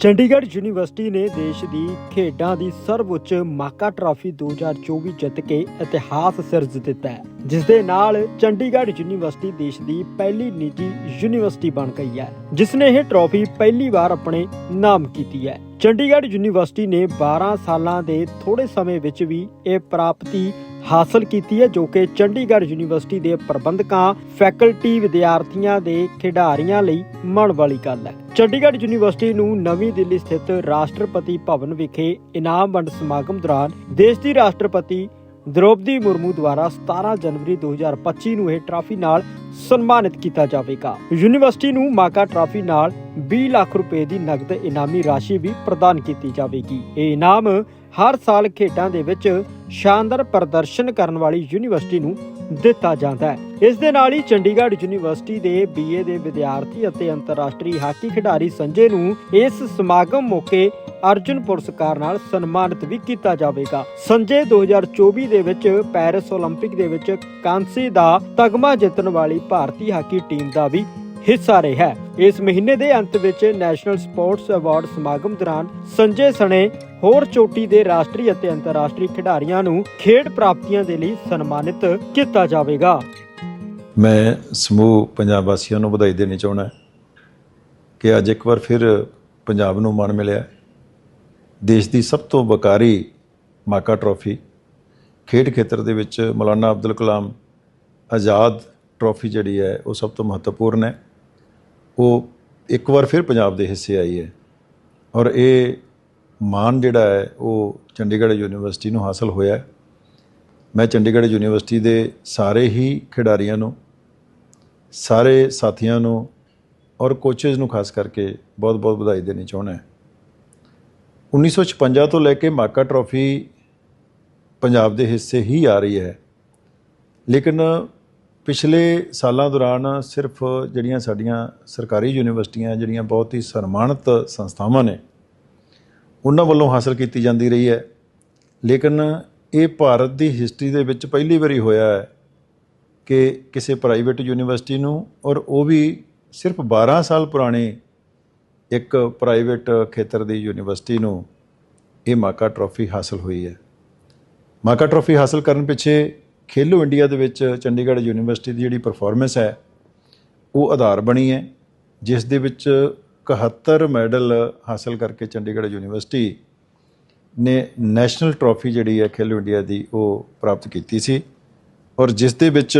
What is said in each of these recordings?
Chandigarh university ਨੇ ਦੇਸ਼ ਦੀ ਖੇਡਾਂ ਦੀ ਸਰਵਉੱਚ ਮਾਕਾ ਟਰਾਫੀ 2024 ਜਿੱਤ ਕੇ ਇਤਿਹਾਸ ਸਿਰਜ ਦਿੱਤਾ ਹੈ, ਜਿਸ ਦੇ ਨਾਲ ਚੰਡੀਗੜ੍ਹ ਯੂਨੀਵਰਸਿਟੀ ਦੇਸ਼ ਦੀ ਪਹਿਲੀ ਨਿੱਜੀ ਯੂਨੀਵਰਸਿਟੀ ਬਣ ਗਈ ਹੈ, ਜਿਸ ਨੇ ਇਹ ਟਰਾਫੀ ਪਹਿਲੀ ਵਾਰ ਆਪਣੇ ਨਾਮ ਕੀਤੀ ਹੈ। ਚੰਡੀਗੜ੍ਹ ਯੂਨੀਵਰਸਿਟੀ ਨੇ 12 ਸਾਲਾਂ ਦੇ ਥੋੜੇ ਸਮੇਂ ਵਿੱਚ ਵੀ ਇਹ ਪ੍ਰਾਪਤੀ ਹਾਸਲ ਕੀਤੀ ਹੈ, ਜੋ ਕਿ ਚੰਡੀਗੜ੍ਹ ਯੂਨੀਵਰਸਿਟੀ ਦੇ ਪ੍ਰਬੰਧਕਾਂ, ਫੈਕਲਟੀ ਵਿਦਿਆਰਥੀਆਂ ਦੇ ਖਿਡਾਰੀਆਂ ਲਈ ਮਾਣ ਵਾਲੀ ਗੱਲ ਹੈ। ਚੰਡੀਗੜ੍ਹ ਯੂਨੀਵਰਸਿਟੀ ਨੂੰ ਨਵੀਂ ਦਿੱਲੀ ਸਥਿਤ ਰਾਸ਼ਟਰਪਤੀ ਭਵਨ ਵਿਖੇ ਇਨਾਮ ਵੰਡ ਸਮਾਗਮ ਦੌਰਾਨ ਦੇਸ਼ ਦੀ ਰਾਸ਼ਟਰਪਤੀ ਦ੍ਰੋਪਦੀ ਮੁਰਮੂ ਦੁਆਰਾ 17 ਜਨਵਰੀ 2025 ਨੂੰ ਇਹ ਟਰਾਫੀ ਨਾਲ ਸਨਮਾਨਿਤ ਕੀਤਾ ਜਾਵੇਗਾ। ਯੂਨੀਵਰਸਿਟੀ ਨੂੰ ਮਾਕਾ ਟਰਾਫੀ ਨਾਲ 20 ਲੱਖ ਰੁਪਏ ਦੀ ਨਗਦ ਇਨਾਮੀ ਰਾਸ਼ੀ ਵੀ ਪ੍ਰਦਾਨ ਕੀਤੀ ਜਾਵੇਗੀ। ਇਹ ਇਨਾਮ ਹਰ ਸਾਲ ਖੇਡਾਂ ਦੇ ਵਿੱਚ ਸ਼ਾਨਦਾਰ ਪ੍ਰਦਰਸ਼ਨ ਕਰਨ ਵਾਲੀ ਯੂਨੀਵਰਸਿਟੀ ਨੂੰ ਦਿੱਤਾ ਜਾਂਦਾ ਹੈ ਇਸ ਦੇ ਨਾਲ ਹੀ ਚੰਡੀਗੜ੍ਹ ਯੂਨੀਵਰਸਿਟੀ ਦੇ ਬੀਏ ਦੇ ਵਿਦਿਆਰਥੀ ਅਤੇ ਅੰਤਰਰਾਸ਼ਟਰੀ ਹਾਕੀ ਖਿਡਾਰੀ ਸੰਜੇ ਨੂੰ ਇਸ ਸਮਾਗਮ ਮੌਕੇ ਅਰਜੁਨ ਪੁਰਸਕਾਰ ਨਾਲ ਸਨਮਾਨਿਤ ਵੀ ਕੀਤਾ ਜਾਵੇਗਾ ਸੰਜੇ 2024 ਦੇ ਵਿੱਚ ਪੈਰਿਸ 올림픽 ਦੇ ਵਿੱਚ ਕਾਂਸੀ ਦਾ ਤਗਮਾ ਜਿੱਤਣ ਵਾਲੀ ਭਾਰਤੀ ਹਾਕੀ ਟੀਮ ਦਾ ਵੀ ਹਿੱਸਾ ਰਿਹਾ ਹੈ ਇਸ ਮਹੀਨੇ ਦੇ ਅੰਤ ਵਿੱਚ ਨੈਸ਼ਨਲ ਸਪੋਰਟਸ ਅਵਾਰਡ ਸਮਾਗਮ ਦੌਰਾਨ ਸੰਜੇ ਸਣੇ ਹੋਰ ਚੋਟੀ ਦੇ ਰਾਸ਼ਟਰੀ ਅਤੇ ਅੰਤਰਰਾਸ਼ਟਰੀ ਖਿਡਾਰੀਆਂ ਨੂੰ ਖੇਡ ਪ੍ਰਾਪਤੀਆਂ ਦੇ ਲਈ ਸਨਮਾਨਿਤ ਕੀਤਾ ਜਾਵੇਗਾ। ਮੈਂ ਸਮੂਹ ਪੰਜਾਬ ਵਾਸੀਆਂ ਨੂੰ ਵਧਾਈ ਦੇਣੀ ਚਾਹੁੰਦਾ ਕਿ ਅੱਜ ਇੱਕ ਵਾਰ ਫਿਰ ਪੰਜਾਬ ਨੂੰ ਮਾਣ ਮਿਲਿਆ। ਦੇਸ਼ ਦੀ ਸਭ ਤੋਂ ਵਕਾਰੀ ਮਾਕਾ ਟਰੋਫੀ ਖੇਡ ਖੇਤਰ ਦੇ ਵਿੱਚ ਮੌਲਾਨਾ ਅਬਦੁਲ ਕਲਾਮ ਆਜ਼ਾਦ ਟਰੋਫੀ ਜਿਹੜੀ ਹੈ ਉਹ ਸਭ ਤੋਂ ਮਹੱਤਵਪੂਰਨ ਹੈ। ਉਹ ਇੱਕ ਵਾਰ ਫਿਰ ਪੰਜਾਬ ਦੇ ਹਿੱਸੇ ਆਈ ਹੈ। ਔਰ ਇਹ ਮਾਣ ਜਿਹੜਾ ਹੈ, ਉਹ ਚੰਡੀਗੜ੍ਹ ਯੂਨੀਵਰਸਿਟੀ ਨੂੰ ਹਾਸਲ ਹੋਇਆ ਮੈਂ ਚੰਡੀਗੜ੍ਹ ਯੂਨੀਵਰਸਿਟੀ ਦੇ ਸਾਰੇ ਹੀ ਖਿਡਾਰੀਆਂ ਨੂੰ, ਸਾਰੇ ਸਾਥੀਆਂ ਨੂੰ ਔਰ ਕੋਚਸ ਨੂੰ ਖਾਸ ਕਰਕੇ ਬਹੁਤ-ਬਹੁਤ ਵਧਾਈ ਦੇਣੀ ਚਾਹੁੰਦਾ ਹਾਂ। 1956 ਤੋਂ ਲੈ ਕੇ ਮਾਕਾ ਟਰੋਫੀ ਪੰਜਾਬ ਦੇ ਹਿੱਸੇ ਹੀ ਆ ਰਹੀ ਹੈ। ਲੇਕਿਨ ਪਿਛਲੇ ਸਾਲਾਂ ਦੌਰਾਨ ਸਿਰਫ ਜਿਹੜੀਆਂ ਸਾਡੀਆਂ ਸਰਕਾਰੀ ਯੂਨੀਵਰਸਿਟੀਆਂ, ਜਿਹੜੀਆਂ ਬਹੁਤ ਹੀ ਸਨਮਾਨਿਤ ਸੰਸਥਾਵਾਂ ਨੇ, ਉਹਨਾਂ ਵੱਲੋਂ ਹਾਸਲ ਕੀਤੀ ਜਾਂਦੀ ਰਹੀ ਹੈ। ਲੇਕਿਨ ਇਹ ਭਾਰਤ ਦੀ ਹਿਸਟਰੀ ਦੇ ਵਿੱਚ ਪਹਿਲੀ ਵਾਰੀ ਹੋਇਆ ਹੈ ਕਿ ਕਿਸੇ ਪ੍ਰਾਈਵੇਟ ਯੂਨੀਵਰਸਿਟੀ ਨੂੰ, ਔਰ ਉਹ ਵੀ ਸਿਰਫ 12 ਸਾਲ ਪੁਰਾਣੀ ਇੱਕ ਪ੍ਰਾਈਵੇਟ ਖੇਤਰ ਦੀ ਯੂਨੀਵਰਸਿਟੀ ਨੂੰ ਇਹ ਮਾਕਾ ਟਰੋਫੀ ਹਾਸਲ ਹੋਈ ਹੈ। ਮਾਕਾ ਟਰੋਫੀ ਹਾਸਲ ਕਰਨ ਪਿੱਛੇ ਖੇਲੋ ਇੰਡੀਆ ਦੇ ਵਿੱਚ ਚੰਡੀਗੜ੍ਹ ਯੂਨੀਵਰਸਿਟੀ ਦੀ ਜਿਹੜੀ ਪਰਫਾਰਮੈਂਸ ਹੈ, ਉਹ ਆਧਾਰ ਬਣੀ ਹੈ, ਜਿਸ ਦੇ ਵਿੱਚ 71 ਮੈਡਲ ਹਾਸਲ ਕਰਕੇ ਚੰਡੀਗੜ੍ਹ ਯੂਨੀਵਰਸਿਟੀ ਨੇ ਨੈਸ਼ਨਲ ਟਰੋਫੀ ਜਿਹੜੀ ਹੈ ਖੇਲੋ ਇੰਡੀਆ ਦੀ, ਉਹ ਪ੍ਰਾਪਤ ਕੀਤੀ ਸੀ ਔਰ ਜਿਸ ਦੇ ਵਿੱਚ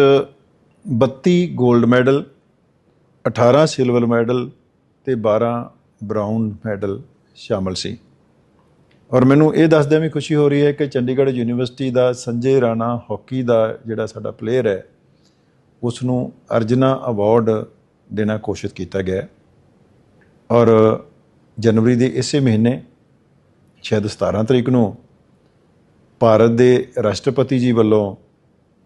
32 골ਡ ਮੈਡਲ 18 ਸਿਲਵਰ ਮੈਡਲ ਤੇ 12 ਬ੍ਰਾਊਨ ਮੈਡਲ ਸ਼ਾਮਲ ਸੀ। ਔਰ ਮੈਨੂੰ ਇਹ ਦੱਸਦਿਆਂ ਵੀ ਖੁਸ਼ੀ ਹੋ ਰਹੀ ਹੈ ਕਿ ਚੰਡੀਗੜ੍ਹ ਯੂਨੀਵਰਸਿਟੀ ਦਾ ਸੰਜੇ ਰਾਣਾ ਹਾਕੀ ਦਾ ਜਿਹੜਾ ਸਾਡਾ ਪਲੇਅਰ ਹੈ ਉਸ ਨੂੰ ਅਰਜਨਾ ਅਵਾਰਡ ਦੇਣਾ ਕੋਸ਼ਿਸ਼ ਕੀਤਾ ਗਿਆ ਔਰ ਜਨਵਰੀ ਦੇ ਇਸੇ ਮਹੀਨੇ, ਸ਼ਾਇਦ 17 ਤਰੀਕ ਨੂੰ, ਭਾਰਤ ਦੇ ਰਾਸ਼ਟਰਪਤੀ ਜੀ ਵੱਲੋਂ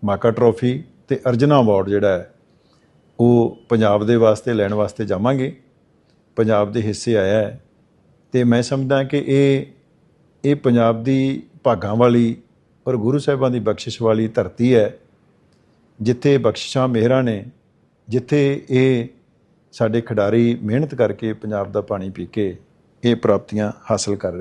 ਮਾਕਾ ਟਰੋਫੀ ਤੇ ਅਰਜਨਾ ਅਵਾਰਡ ਜਿਹੜਾ ਹੈ, ਉਹ ਪੰਜਾਬ ਦੇ ਵਾਸਤੇ, ਲੈਣ ਵਾਸਤੇ ਜਾਵਾਂਗੇ। ਪੰਜਾਬ ਦੇ ਹਿੱਸੇ ਆਇਆ ਹੈ। ਤੇ ਮੈਂ ਸਮਝਦਾ ਕਿ ਇਹ ਇਹ ਪੰਜਾਬ ਦੀ ਭਾਗਾਂ ਵਾਲੀ ਔਰ ਗੁਰੂ ਸਾਹਿਬਾਂ ਦੀ ਬਖਸ਼ਿਸ਼ ਵਾਲੀ ਧਰਤੀ ਹੈ, ਜਿੱਥੇ ਬਖਸ਼ਿਸ਼ਾਂ ਮਿਹਰਾਂ ਨੇ, ਜਿੱਥੇ ਇਹ ਸਾਡੇ ਖਿਡਾਰੀ ਮਿਹਨਤ ਕਰਕੇ ਪੰਜਾਬ ਦਾ ਪਾਣੀ ਪੀ ਕੇ ਇਹ ਪ੍ਰਾਪਤੀਆਂ ਹਾਸਲ ਕਰ ਰਹੇ